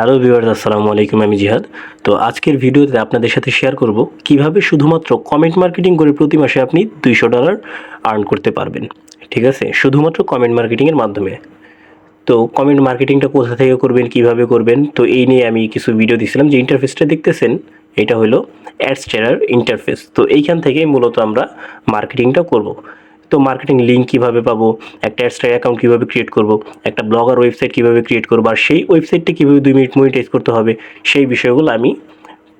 Hello viewers, আসসালামু আলাইকুম, আমি জিহাদ। তো আজকের ভিডিওতে আপনাদের সাথে শেয়ার করব কীভাবে শুধুমাত্র কমেন্ট মার্কেটিং করে প্রতি মাসে আপনি দুইশো ডলার আর্ন করতে পারবেন। ঠিক আছে? শুধুমাত্র কমেন্ট মার্কেটিংয়ের মাধ্যমে। তো কমেন্ট মার্কেটিংটা কোথা থেকে করবেন, কীভাবে করবেন? তো এই নিয়ে আমি কিছু ভিডিও দিয়েছিলাম যে ইন্টারফেসটা দেখতেছেন? এটা হলো অ্যাডস টেরার ইন্টারফেস তো এইখান থেকেই মূলত আমরা মার্কেটিংটা করব। তো মার্কেটিং লিঙ্ক কীভাবে পাবো? একটা অ্যাডস্টার অ্যাকাউন্ট কীভাবে ক্রিয়েট করব? একটা ব্লগার ওয়েবসাইট কীভাবে ক্রিয়েট করব? আর সেই ওয়েবসাইটটি কীভাবে দুই মিনিট মনিটাইজ করতে হবে? সেই বিষয়গুলো আমি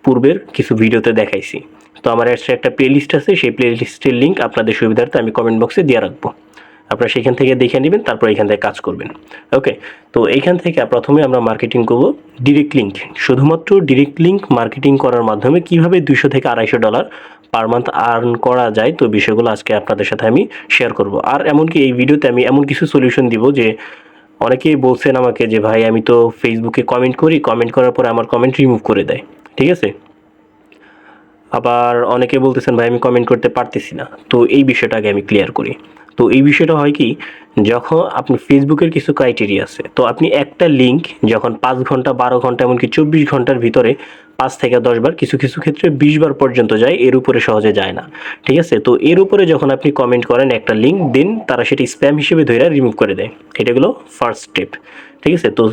পূর্বের কিছু ভিডিওতে দেখাইছি। তো আমার অ্যাডস্টার একটা প্লেলিস্ট আছে, সেই প্লেলিস্টের লিঙ্ক আপনাদের সুবিধার্থে আমি কমেন্ট বক্সে দিয়ে রাখব। আপনারা সেখান থেকে দেখে নেবেন, তারপর এখান থেকে কাজ করবেন। ওকে তো এইখান থেকে প্রথমে আমরা মার্কেটিং করব ডিরেক্ট লিঙ্ক শুধুমাত্র ডিরেক্ট লিঙ্ক মার্কেটিং করার মাধ্যমে কীভাবে দুশো থেকে আড়াইশো ডলার পার মান্থ আর্ন করা যায়, তো বিষয়গুলো আজকে আপনাদের সাথে আমি শেয়ার করব। আর এমনকি এই ভিডিওতে আমি এমন কিছু সলিউশন দিব যে অনেকেই বলছেন আমাকে যে, ভাই, আমি তো ফেসবুকে কমেন্ট করি কমেন্ট করার পর আমার কমেন্ট রিমুভ করে দেয়। ঠিক আছে? আবার অনেকে বলতেছেন, ভাই, আমি কমেন্ট করতে পারতেছি না। তো এই বিষয়টাকে আমি ক্লিয়ার করি। তো এই বিষয়টা হয় কি, যখন আপনি ফেসবুকের কিছু ক্রাইটেরিয়া আছে, তো আপনি একটা লিঙ্ক যখন পাঁচ ঘণ্টা, বারো ঘণ্টা, এমনকি চব্বিশ ঘণ্টার ভিতরে পাঁচ থেকে দশ বার কিছু কিছু ক্ষেত্রে বিশ বার পর্যন্ত যায়, এর উপরে সহজে যায় না। ঠিক আছে? তো এর উপরে যখন আপনি কমেন্ট করেন একটা লিঙ্ক দেন তারা সেটি স্প্যাম হিসেবে ধরে রিমুভ করে দেয়। এটা হলো ফার্স্ট স্টেপ ঠিক আছে? তো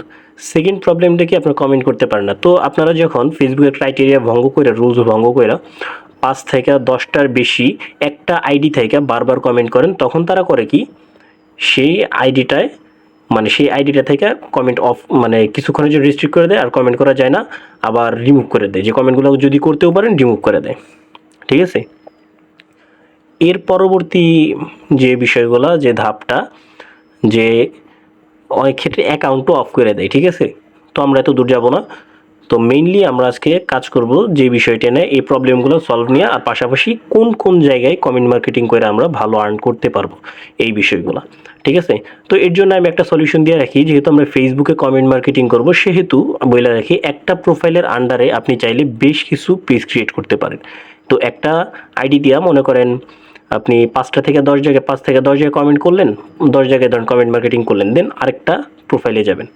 সেকেন্ড প্রবলেমটা কি? আপনারা কমেন্ট করতে পারেন না। তো আপনারা যখন ফেসবুকের ক্রাইটেরিয়া ভঙ্গ করে রুলস ভঙ্গ করে পাঁচ থেকে দশটার বেশি একটা আইডি থেকে বারবার কমেন্ট করেন, তখন তারা করে কি? সেই আইডিটায় মানে সেই আইডিটা থেকে কমেন্ট অফ মানে কিছুক্ষণের জন্য রেস্ট্রিক্ট করে দেয় আর কমেন্ট করা যায় না, আবার রিমুভ করে দেয়। যে কমেন্টগুলো যদি করতেও পারেন রিমুভ করে দেয়। ঠিক আছে? এর পরবর্তী যে বিষয়গুলো, যে ধাপটা, যে অনেক ক্ষেত্রে অ্যাকাউন্টও অফ করে দেয়। ঠিক আছে? তো আমরা এত দূর যাব না। তো মেইনলি আমরা আজকে কাজ করব যে বিষয়টা নিয়ে, এই প্রবলেমগুলো সলভ নিয়ে, আর পাশাপাশি কোন কোন জায়গায় কমেন্ট মার্কেটিং করে আমরা ভালো আর্ন করতে পারব এই বিষয়গুলো, ঠিক আছে? তো এর জন্য আমি একটা সলিউশন দিয়ে রাখি, যেহেতু আমরা ফেসবুকে কমেন্ট মার্কেটিং করব, সেহেতু বলে রাখি একটা প্রোফাইলের আন্ডারে আপনি চাইলে বেশ কিছু পেজ ক্রিয়েট করতে পারেন। তো একটা আইডি দিয়া মনে করেন আপনি পাঁচটা থেকে দশ জায়গায়, পাঁচ থেকে দশ জায়গায় কমেন্ট করলেন, দশ জায়গায় ধরেন কমেন্ট মার্কেটিং করলেন দেন আরেকটা প্রোফাইলে যাবেন।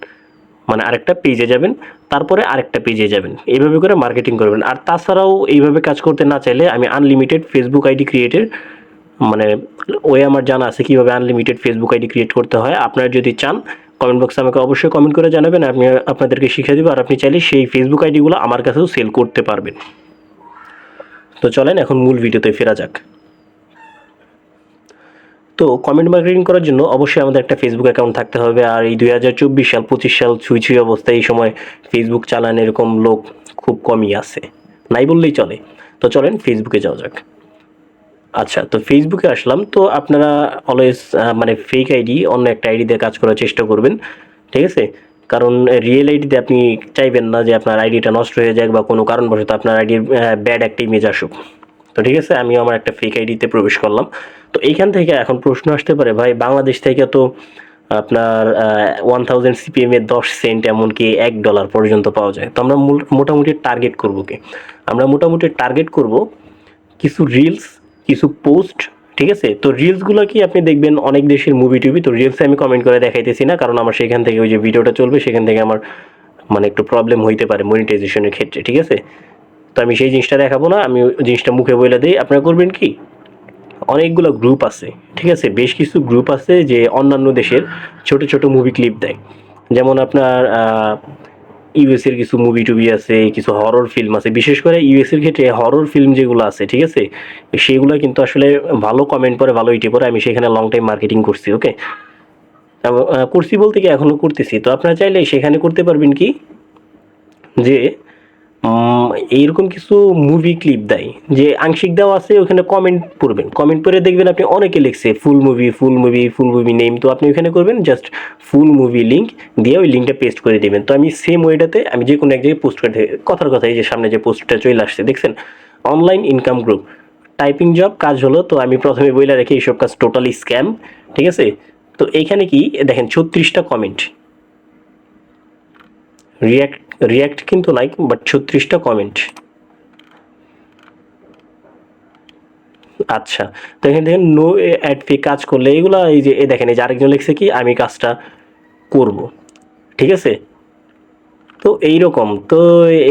মানে আরেকটা পেজে যাবেন, তারপরে আরেকটা পেজে যাবেন। এইভাবে করে মার্কেটিং করবেন। আর তাছাড়াও এইভাবে কাজ করতে না চাইলে আমি আনলিমিটেড ফেসবুক আইডি ক্রিয়েটের মানে ওই আমার জানা আছে কীভাবে আনলিমিটেড ফেসবুক আইডি ক্রিয়েট করতে হয়। আপনারা যদি চান কমেন্ট বক্সে আমাকে অবশ্যই কমেন্ট করে জানাবেন, আমি আপনাদেরকে শিখিয়ে দেবো। আর আপনি চাইলে সেই ফেসবুক আইডিগুলো আমার কাছেও সেল করতে পারবেন। তো চলেন এখন মূল ভিডিওতে ফেরা যাক। তো কমেন্ট মার্কেটিং করার জন্য অবশ্যই আমাদের একটা ফেসবুক অ্যাকাউন্ট থাকতে হবে। আর এই দুই হাজার চব্বিশ সাল, পঁচিশ সাল ছুঁই ছুঁই অবস্থায় এই সময় ফেসবুক চালান এরকম লোক খুব কমই আছে। নাই বললেই চলে। তো চলেন ফেসবুকে যাওয়া যাক। আচ্ছা তো ফেসবুকে আসলাম। তো আপনারা অলওয়েজ মানে ফেক আইডি অন্য একটা আইডি দিয়ে কাজ করার চেষ্টা করবেন। ঠিক আছে? কারণ রিয়েল আইডিতে আপনি চাইবেন না যে আপনার আইডিটা নষ্ট হয়ে যাক বা কোনো কারণবশত আপনার আইডির ব্যাড একটা ইমেজ আসুক। তো ঠিক আছে? আমি আমার একটা ফেক আইডিতে প্রবেশ করলাম। তো এইখান থেকে এখন প্রশ্ন আসতে পারে, ভাই বাংলাদেশ থেকে তো আপনার ওয়ান থাউজেন্ড সিপিএম এর দশ সেন্ট এমনকি এক ডলার পর্যন্ত পাওয়া যায়। তো আমরা মোটামুটি টার্গেট করব কি? আমরা মোটামুটি টার্গেট করব কিছু রিলস কিছু পোস্ট ঠিক আছে? তো রিলসগুলো কি আপনি দেখবেন অনেক দেশের মুভি টুভি, তো রিলসে আমি কমেন্ট করে দেখাইতেছি না, কারণ আমার সেখান থেকে ওই যে ভিডিওটা চলবে, সেখান থেকে আমার মানে একটু প্রবলেম হইতে পারে মনিটাইজেশনের ক্ষেত্রে, ঠিক আছে? তো আমি সেই জিনিসটা দেখাবো না, আমি জিনিসটা মুখে বলে দিই। আপনারা করবেন কি? অনেকগুলো গ্রুপ আছে, ঠিক আছে? বেশ কিছু গ্রুপ আছে যে অন্যান্য দেশের ছোট ছোট মুভি ক্লিপ দেয়। যেমন আপনার ইউএস এর কিছু মুভি টুভি আছে, কিছু হরর ফিল্ম আছে। বিশেষ করে ইউএস এর ক্ষেত্রে হরর ফিল্ম যেগুলো আছে, ঠিক আছে? সেগুলো কিন্তু আসলে ভালো কমেন্ট পরে ভালো ইটে পরে আমি সেখানে লং টাইম মার্কেটিং করছি ওকে করছি বলতে কি এখনও করতেছি। তো আপনারা চাইলে সেখানে করতে পারবেন কি? যে এইরকম কিছু মুভি ক্লিপ দেয়, যে আংশিক দেওয়া আছে, ওখানে কমেন্ট পড়বেন। কমেন্ট পড়ে দেখবেন আপনি অনেকে লিখছে full movie full movie full movie name তো আপনি ওখানে করবেন জাস্ট ফুল মুভি লিঙ্ক দিয়ে ওই লিঙ্কটা পেস্ট করে দেবেন। তো আমি সেম ওয়েটাতে আমি যে কোনো এক জায়গায় পোস্ট করে কথার কথা এই যে সামনে যে পোস্টটা চলে আসছে, দেখছেন? Online income group typing job কাজ হলো, তো আমি প্রথমে বইলা রেখে এইসব কাজ টোটালি স্ক্যাম ঠিক আছে? তো এইখানে কি, দেখেন, ছত্রিশটা কমেন্ট রিয়াক্ট রিয়াক্ট কিন্তু নাই বাট ছত্রিশটা কমেন্ট আচ্ছা তো এখানে দেখেন নো অ্যাড ফি কাজ করলে, এগুলো এই যে দেখেন, এই যে আরেকজন লিখছে কি, আমি কাজটা করব। ঠিক আছে? তো এইরকম। তো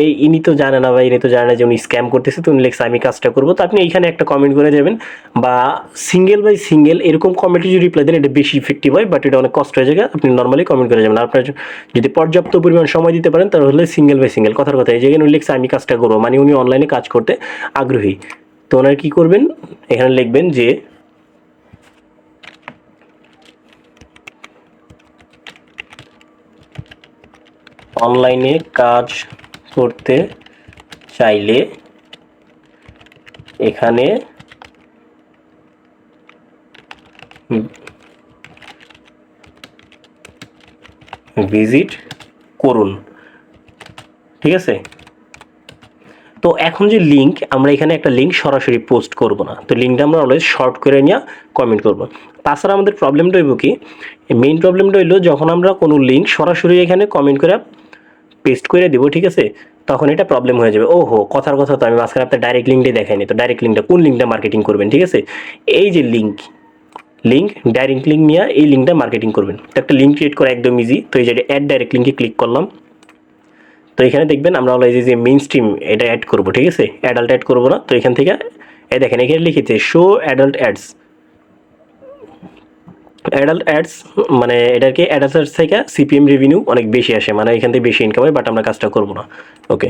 এই ইনি তো জানে না বা ইনি তো জানে না যে উনি স্ক্যাম করতেছে, তো উনি লেখছে, আমি কাজটা করব। তো আপনি এইখানে একটা কমেন্ট করে যাবেন বা সিঙ্গেল বাই সিঙ্গেল এরকম কমেন্টে যদি রিপ্লাই দেন, এটা বেশি ইফেক্টিভ হয় বাট এটা অনেক কষ্ট হয়ে যায় আপনি নর্মালি কমেন্ট করে যাবেন। আপনার যদি পর্যাপ্ত পরিমাণ সময় দিতে পারেন, তাহলে সিঙ্গেল বাই সিঙ্গেল কথার কথা। এই জায়গায় উনি লিখছে, আমি কাজটা করব। মানে উনি অনলাইনে কাজ করতে আগ্রহী। তো ওনার কী করবেন? এখানে লিখবেন যে অনলাইনে কাজ করতে চাইলে এখানে ভিজিট করুন। ঠিক আছে? তো এখন যে লিঙ্ক আমরা এখানে একটা লিঙ্ক সরাসরি পোস্ট করব না। তো লিঙ্কটা আমরা অলওয়েজ শর্ট করে নিয়ে কমেন্ট করব। তাছাড়া আমাদের প্রবলেমটা হইব কি মেইন প্রবলেমটা হইল যখন আমরা কোনো লিঙ্ক সরাসরি এখানে কমেন্ট করে পেস্ট করে দেবো, ঠিক আছে? তখন এটা প্রবলেম হয়ে যাবে। ওহো, কথার কথা তো আমি মাঝখানে আপনার ডাইরেক্ট লিঙ্কটাই দেখাইনি। তো ডাইরেক্ট লিঙ্কটা কোন লিঙ্কটা মার্কেটিং করবেন, ঠিক আছে? এই যে লিঙ্ক লিঙ্ক ডাইরেক্ট লিঙ্ক নিয়ে এই লিঙ্কটা মার্কেটিং করবেন। তো একটা লিঙ্ক ক্রিয়েট করা একদম ইজি তো এই যে অ্যাড ডাইরেক্ট লিঙ্কে ক্লিক করলাম। তো এখানে দেখবেন আমরা হলো এই যে মেইন স্ট্রিম এটা অ্যাড করব, ঠিক আছে? অ্যাডাল্ট অ্যাড করব না। তো এখান থেকে এ দেখেন, এখানে লিখেছে show adult ads adult ads মানে এটাকে অ্যাডাল্ট অ্যাডস থেকে সিপিএম রেভিনিউ অনেক বেশি আসে মানে এখান থেকে বেশি ইনকাম হয় বাট আমরা কাজটা করব না। ওকে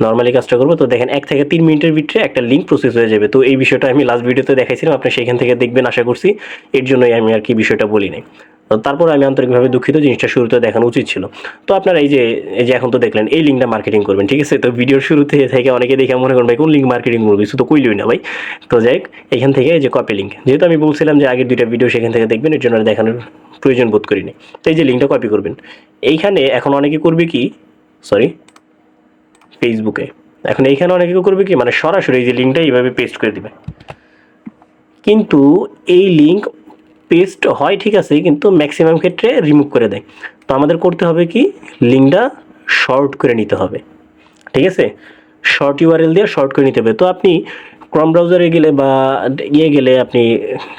নর্মালি কাজটা করব, তো দেখেন, এক থেকে তিন মিনিটের ভিতরে একটা লিঙ্ক প্রসেস হয়ে যাবে। তো এই বিষয়টা আমি লাস্ট ভিডিওতে দেখাইছিলাম, আপনি সেখান থেকে দেখবেন, আশা করছি। এর জন্যই আমি আর কি বিষয়টা বলি নাই। তারপর আমি আন্তরিকভাবে দুঃখিত, জিনিসটা শুরুতে দেখানো উচিত ছিল। তো আপনারা এই যে এই যে এখন তো দেখলেন, এই লিঙ্কটা মার্কেটিং করবেন, ঠিক আছে? তো ভিডিওর শুরুতে থেকে অনেকে দেখে মনে করবেন, ভাই, কোন লিঙ্ক মার্কেটিং করব? কিছু তো কইলই না, ভাই। তো যাই এখান থেকে এই যে কপি লিঙ্ক যেহেতু আমি বলছিলাম যে আগের দুইটা ভিডিও সেখান থেকে দেখবেন, এর জন্য দেখানোর প্রয়োজন বোধ করিনি। তো এই যে লিঙ্কটা কপি করবেন। এইখানে এখন অনেকে করবে কি? সরি ফেসবুকে এখন এইখানে অনেকে করবে কি? মানে সরাসরি এই যে লিঙ্কটা এইভাবে পেস্ট করে দিবে। কিন্তু এই লিঙ্ক পেস্ট হয়, ঠিক আছে, কিন্তু ম্যাক্সিমাম ক্ষেত্রে রিমুভ করে দেয়। তো আমাদের করতে হবে কি? লিঙ্কটা শর্ট করে নিতে হবে। ঠিক আছে? শর্ট ইউআরএল দিয়ে শর্ট করে নিতে হবে। তো আপনি ক্রম ব্রাউজারে গেলে বা ইয়ে গেলে আপনি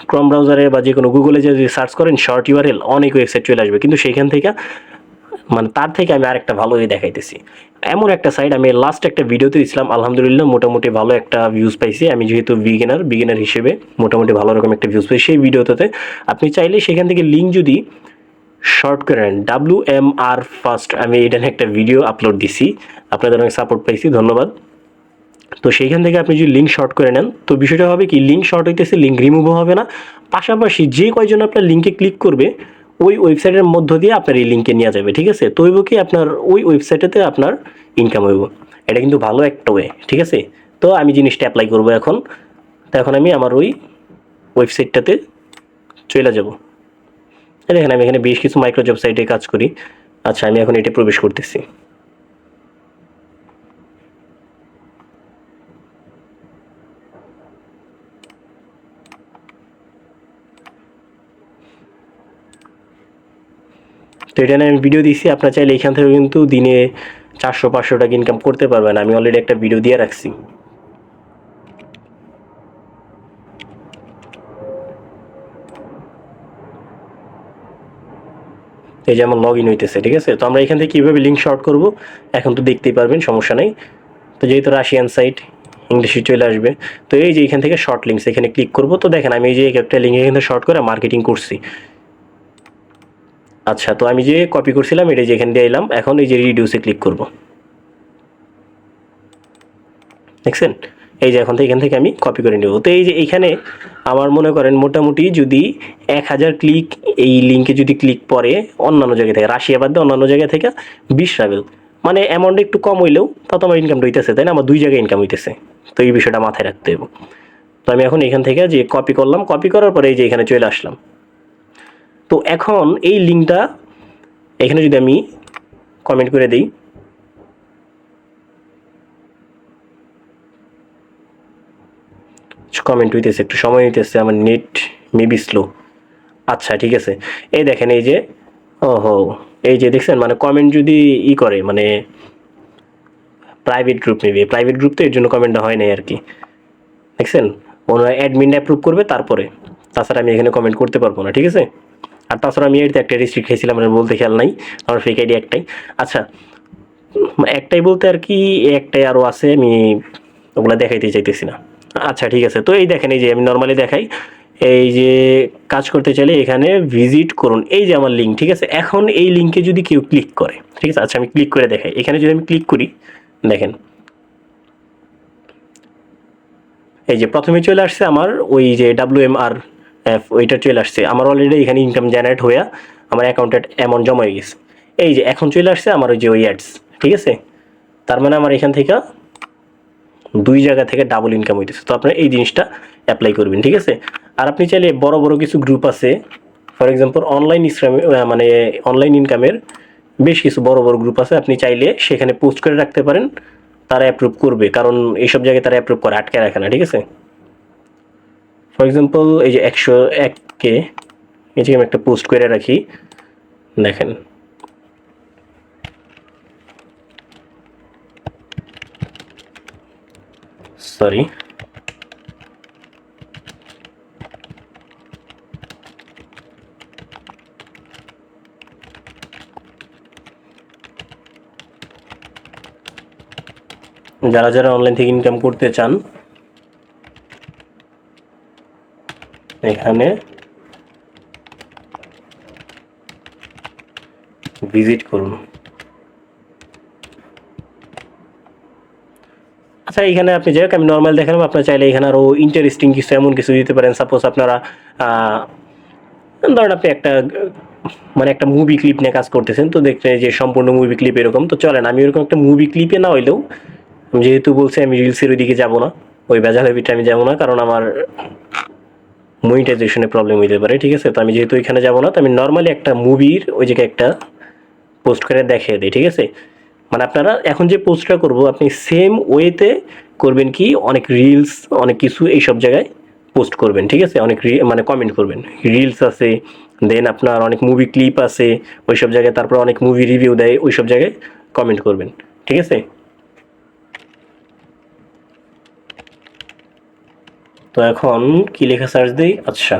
ক্রম ব্রাউজারে বা যে কোনো গুগলে যদি সার্চ করেন শর্ট ইউআরএল অনেক ওয়েবসাইট চলে আসবে। কিন্তু সেইখান থেকে মানে তার থেকে আমি আরেকটা ভালো ইয়ে দেখাইতেছি। এমন একটা সাইড আমি লাস্ট একটা ভিডিওতে দিয়েছিলাম আলহামদুলিল্লাহ মোটামুটি ভালো একটা ভিউজ পাইছি। আমি যেহেতু বিগিনার বিগিনার হিসেবে মোটামুটি ভালো রকম একটা ভিউজ পাই। সেই ভিডিওটাতে আপনি চাইলে সেখান থেকে লিঙ্ক যদি শর্ট করে নেন ডাব্লিউ এম আর ফার্স্ট আমি এটা নিয়ে একটা ভিডিও আপলোড দিছি। আপনাদের অনেক সাপোর্ট পাইছি, ধন্যবাদ। তো সেইখান থেকে আপনি যদি লিঙ্ক শর্ট করে নেন, তো বিষয়টা হবে কি লিঙ্ক শর্ট হইতেছে লিঙ্ক রিমুভও হবে না। পাশাপাশি যে কয়জন আপনার লিঙ্কে ক্লিক করবে ওই ওয়েবসাইটের মধ্য দিয়ে আপনার এই লিঙ্কে নেওয়া যাবে, ঠিক আছে? তো হইব কি আপনার ওই ওয়েবসাইটেতে আপনার ইনকাম হইব। এটা কিন্তু ভালো একটা ওয়ে ঠিক আছে? তো আমি জিনিসটা অ্যাপ্লাই করব এখন। তো এখন আমি আমার ওই ওয়েবসাইটটাতে চলে যাব। দেখেন, আমি এখানে বেশ কিছু মাইক্রোজব সাইটে কাজ করি। আচ্ছা আমি এখন এটা প্রবেশ করতেছি। তো এটা আমি ভিডিও দিছি। আপনার চাইলে এখান থেকে কিন্তু দিনে চারশো, পাঁচশো টাকা ইনকাম করতে পারবেন। আমি অলরেডি একটা ভিডিও দিয়ে রাখছি। এই যে আমার লগ ইন হইতেছে, ঠিক আছে? তো আমরা এখান থেকে কীভাবে লিঙ্ক শর্ট করব? এখন তো দেখতেই পারবেন, সমস্যা নেই। তো যেহেতু রাশিয়ান সাইট ইংলিশে চলে আসবে। তো এই যে এখান থেকে শর্ট লিঙ্কস এখানে ক্লিক করব। তো দেখেন, আমি এই যে একটা লিঙ্ক এখান শর্ট করে মার্কেটিং করছি। আচ্ছা তো আমি যে কপি করছিলাম এটা যে এখান দিয়ে এলাম, এখন এই যে রিডিউসে ক্লিক করব। দেখছেন? এই যে এখন থেকে এখান থেকে আমি কপি করে নেব। তো এই যে এইখানে আমার মনে করেন মোটামুটি যদি এক হাজার ক্লিক এই লিঙ্কে যদি ক্লিক পরে অন্যান্য জায়গা থেকে, রাশিয়া বাদ দিয়ে অন্যান্য জায়গা থেকে, বিশ রাবেল। মানে অ্যামাউন্ট একটু কম হইলেও তাও তো আমার ইনকামটা হইতেছে তাই না? আমার দুই জায়গায় ইনকাম হইতেছে। তো এই বিষয়টা মাথায় রাখতে হবে তো আমি এখন এখান থেকে যে কপি করলাম কপি করার পরে এই যে এখানে চলে আসলাম। তো এখন এই লিঙ্কটা এখানে যদি আমি কমেন্ট করে দিই কমেন্ট হইতেছে, একটু সময় নিতেছে আমার নেট মেবি স্লো আচ্ছা ঠিক আছে। এই দেখেন, এই যে, ওহো, এই যে দেখছেন মানে কমেন্ট যদি ই করে মানে প্রাইভেট গ্রুপ নেবে প্রাইভেট গ্রুপ তো এর জন্য কমেন্টটা হয় নাই আর কি দেখছেন? ওনারা অ্যাডমিন অ্যাপ্রুভ করবে তারপরে। তাছাড়া আমি এখানে কমেন্ট করতে পারব না, ঠিক আছে? আর তাছাড়া আমি এর একটা রেস্ট্রিক্ট খেয়েছিলাম আমার বলতে খেয়াল নাই, আমার ফেক আইডি একটাই। আচ্ছা একটাই বলতে আর কি একটাই আরও আছে, আমি ওগুলা দেখাইতে চাইতেছি না। আচ্ছা ঠিক আছে, তো এই দেখেন, এই যে আমি নর্মালি দেখাই, এই যে কাজ করতে চাইলে এখানে ভিজিট করুন, এই যে আমার লিঙ্ক ঠিক আছে? এখন এই লিঙ্কে যদি কেউ ক্লিক করে, ঠিক আছে? আচ্ছা আমি ক্লিক করে দেখাই, এখানে যদি আমি ক্লিক করি, দেখেন। এই যে প্রথমে চলে আসছে আমার ওই যে ডাব্লিউ এম আর ওইটা চলে আসছে। আমার অলরেডি এখানে ইনকাম জেনারেট হয়ে আমার অ্যাকাউন্টে অ্যামাউন্ট জমা হয়ে গেছে। এই যে এখন চলে আসছে আমার ওই যে ওই অ্যাডস ঠিক আছে? তার মানে আমার এখান থেকে দুই জায়গা থেকে ডাবল ইনকাম হইতেছে। তো আপনারা এই জিনিসটা অ্যাপ্লাই করবেন, ঠিক আছে? আর আপনি চাইলে বড় বড় কিছু গ্রুপ আছে। ফর এক্সাম্পল অনলাইন ইসলামে মানে অনলাইন ইনকামের বেশ কিছু বড় বড় গ্রুপ আছে। আপনি চাইলে সেখানে পোস্ট করে রাখতে পারেন। তারা অ্যাপ্রুভ করবে। কারণ এইসব জায়গায় তারা অ্যাপ্রুভ করে, আটকে রাখে না, ঠিক আছে? ফর এক্সাম্পল এই যে একশো এককে এই যে আমি একটা পোস্ট করে রাখি, দেখেন। সরি যারা যারা অনলাইন থেকে ইনকাম করতে চান এখানে ভিজিট করুন। আচ্ছা এখানে আপনি যাই হোক, আমি নর্মাল দেখালাম, আপনার চাইলে এখানে আরও ইন্টারেস্টিং কিছু, এমন কিছু দিতে পারেন। সাপোজ আপনারা ধরেন আপনি একটা মানে একটা মুভি ক্লিপ নিয়ে কাজ করতেছেন, তো দেখতে যে সম্পূর্ণ মুভি ক্লিপ এরকম, তো চলেন, আমি এরকম একটা মুভি ক্লিপে না হইলেও যেহেতু বলছি আমি রিলসের ওইদিকে যাব না, ওই বেজালের ভিতরে আমি যাব না, কারণ আমার মনিটাইজেশনে প্রবলেম হইতে পারে, ঠিক আছে? তো আমি যেহেতু ওইখানে যাব না, তো আমি নর্মালি একটা মুভির ওই জায়গায় একটা পোস্ট করে দেখিয়ে দিই, ঠিক আছে? মানে আপনারা এখন যে পোস্টটা করব, আপনি সেম ওয়েতে করবেন কি, অনেক রিলস অনেক কিছু এইসব জায়গায় পোস্ট করবেন, ঠিক আছে? অনেক মানে কমেন্ট করবেন। রিলস আছে দেন আপনার অনেক মুভি ক্লিপ আছে, ওইসব জায়গায় তারপর অনেক মুভি রিভিউ দেয়, ওইসব জায়গায় কমেন্ট করবেন, ঠিক আছে? তো এখন কি লেখা সার্চ দিই? আচ্ছা।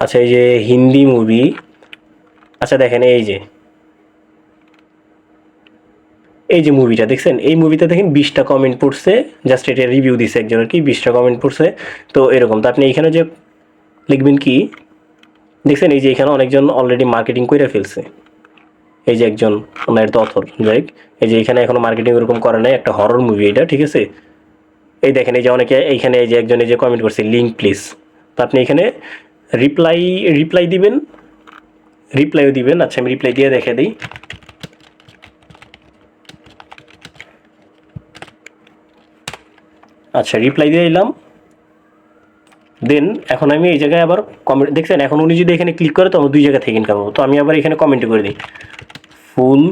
আচ্ছা এই যে হিন্দি মুভি আচ্ছা দেখেন, এই যে। এই যে মুভিটা দেখছেন? এই মুভিতে দেখেন বিশটা কমেন্ট পড়ছে জাস্ট এটা রিভিউ দিছে একজন আর কি, বিশটা কমেন্ট পড়ছে। তো এরকম, তো আপনি এখানে যে লিখবেন কি? দেখছেন, এই যে এখানে অনেকজন অলরেডি মার্কেটিং করে ফেলছে। এই যে একজন ওনার তো অথর যাই এই যে এখানে এখনও মার্কেটিং এরকম করে নাই, একটা হরর মুভি এটা, ঠিক আছে? এই দেখেন, এই যে অনেকে এইখানে এই যে একজন এই যে কমেন্ট করছে লিঙ্ক প্লিজ তো আপনি এখানে রিপ্লাই রিপ্লাই দিবেন রিপ্লাইও দিবেন। আচ্ছা আমি রিপ্লাই দিয়ে দেখে দিই। আচ্ছা রিপ্লাই দিয়ে দিলাম। দেন এখন আমি এই জায়গায় আবার কমেন্ট দেখছেন? এখন উনি যদি এখানে ক্লিক করে, তো আমার দুই জায়গা থেকে ইনকাম হব তো আমি আবার এখানে কমেন্ট করে দিই। ফুল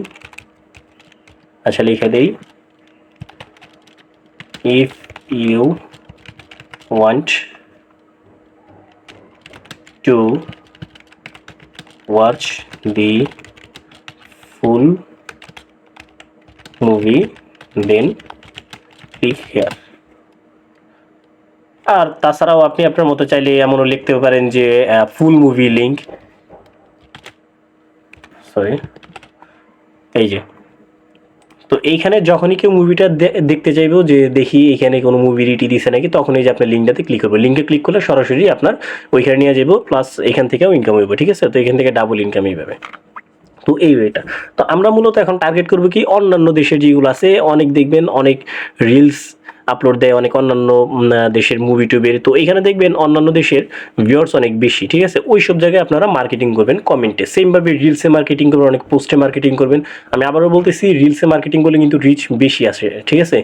আচ্ছা লিখে দিই। If you want to watch the full movie, then click here. আর তাছাড়াও আপনি আপনার মতো চাইলে এমনও লিখতে পারেন যে ফুল মুভি লিঙ্ক সরি এই যে। তো এইখানে যখনই কেউ মুভিটা দেখতে চাইব যে দেখি এখানে কোনো মুভি রিটি দিছে নাকি তখন এই যে আপনার লিঙ্কটাতে ক্লিক করব। লিঙ্কে ক্লিক করলে সরাসরি আপনার ওইখানে নিয়ে যাব প্লাস এখান থেকেও ইনকাম হইব, ঠিক আছে? তো এখান থেকে ডাবল ইনকাম এইভাবে। তো এই ওয়েটা তো আমরা মূলত এখন টার্গেট করব কি অন্যান্য দেশের যেগুলো আছে, অনেক দেখবেন, অনেক রিলস আপলোড দেয় অনেক অন্যান্য দেশের মুভি টুবের তো এখানে দেখবেন অন্যান্য দেশের ভিউয়ার্স অনেক বেশি, ঠিক আছে? ওই সব জায়গায় আপনারা মার্কেটিং করবেন কমেন্টে সেমভাবে রিলসে মার্কেটিং করবেন, অনেক পোস্টে মার্কেটিং করবেন। আমি আবারও বলতেছি রিলসে মার্কেটিং করলে কিন্তু রিচ বেশি আসে, ঠিক আছে?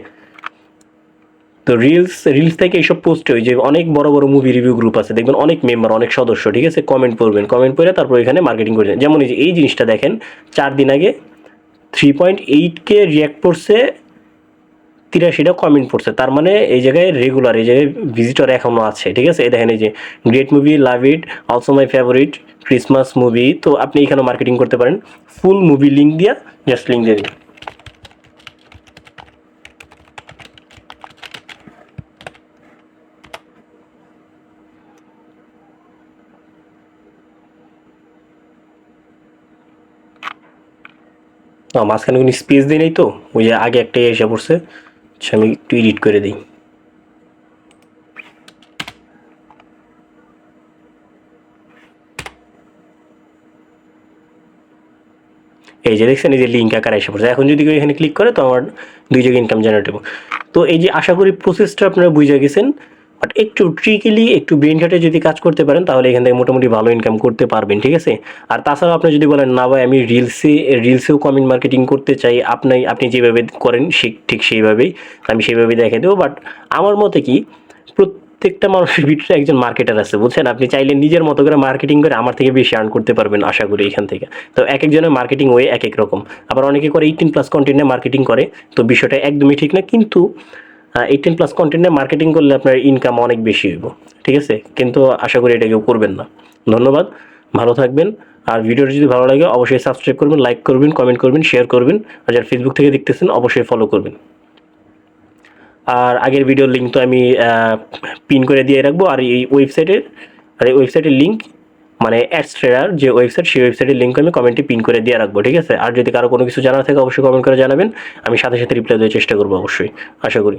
তো রিলস রিলস থেকে এইসব পোস্ট হয় যে অনেক বড় বড় মুভি রিভিউ গ্রুপ আছে, দেখবেন অনেক মেম্বার অনেক সদস্য, ঠিক আছে? কমেন্ট করবেন কমেন্ট করে তারপর এখানে মার্কেটিং করে যেমন এই যে, এই জিনিসটা দেখেন, চার দিন আগে থ্রি পয়েন্ট এইট কে রিয়াক্ট করছে তিরাশিটা কমেন্ট পড়ছে। তার মানে এই জায়গায় রেগুলার এই জায়গায় ভিজিটর এখনও আছে, ঠিক আছে? এই দেখেন এই যে great movie love it also my favourite Christmas movie তো আপনি এখানে মার্কেটিং করতে পারেন। ফুল মুভি লিঙ্ক দিয়া জাস্ট লিঙ্ক দিয়ে মাঝখানে কোনো স্পেস দিই নেই তো, ওই যে আগে একটা এসে পড়ছে। আচ্ছা আমি একটু এডিট করে দিই। এই যে দেখছেন, এই যে লিঙ্ক আকার এসে পড়ছে। এখন যদি কেউ এখানে ক্লিক করে, তো আমার দুই জায়গায় ইনকাম জেনারেট হবে তো এই যে আশা করি প্রসেসটা আপনারা বুঝে গেছেন। বাট একটু ট্রিকিলি একটু ব্রেন খাটে যদি কাজ করতে পারেন, তাহলে এখান থেকে মোটামুটি ভালো ইনকাম করতে পারবেন, ঠিক আছে? আর তাছাড়াও আপনি যদি বলেন, না ভাই, আমি রিলসে রিলসেও কমেন্ট মার্কেটিং করতে চাই। আপনি আপনি যেভাবে করেন, সে, ঠিক সেইভাবেই আমি সেইভাবেই দেখে দেবো। বাট আমার মতে কি, প্রত্যেকটা মানুষের ভিতরে একজন মার্কেটার আছে, বুঝছেন? আপনি চাইলে নিজের মতো করে মার্কেটিং করে আমার থেকে বেশি আর্ন করতে পারবেন, আশা করি এখান থেকে। তো এক একজনের মার্কেটিং ওয়ে এক এক রকম। আবার অনেকে করে এইটিন প্লাস কন্টেন্টে মার্কেটিং করে, তো বিষয়টা একদমই ঠিক না। কিন্তু এইটিন প্লাস কন্টেন্টে মার্কেটিং করলে আপনার ইনকাম অনেক বেশি হইব, ঠিক আছে? কিন্তু আশা করি এটা কেউ করবেন না। ধন্যবাদ, ভালো থাকবেন। আর ভিডিওটা যদি ভালো লাগে, অবশ্যই সাবস্ক্রাইব করবেন লাইক করবেন কমেন্ট করবেন শেয়ার করবেন। আর যারা ফেসবুক থেকে দেখতেছেন, অবশ্যই ফলো করবেন। আর আগের ভিডিওর লিঙ্ক তো আমি পিন করে দিয়ে রাখব। আর এই ওয়েবসাইটের আর এই ওয়েবসাইটের লিঙ্ক মানে অ্যাডস ট্রেডার যে ওয়েবসাইট সেই ওয়েবসাইটের লিঙ্ক আমি কমেন্টে পিন করে দিয়ে রাখব, ঠিক আছে? আর যদি কারও কোনো কিছু জানার থাকে, অবশ্যই কমেন্ট করে জানাবেন। আমি সাথে সাথে রিপ্লাই দেওয়ার চেষ্টা করব, অবশ্যই। আশা করি।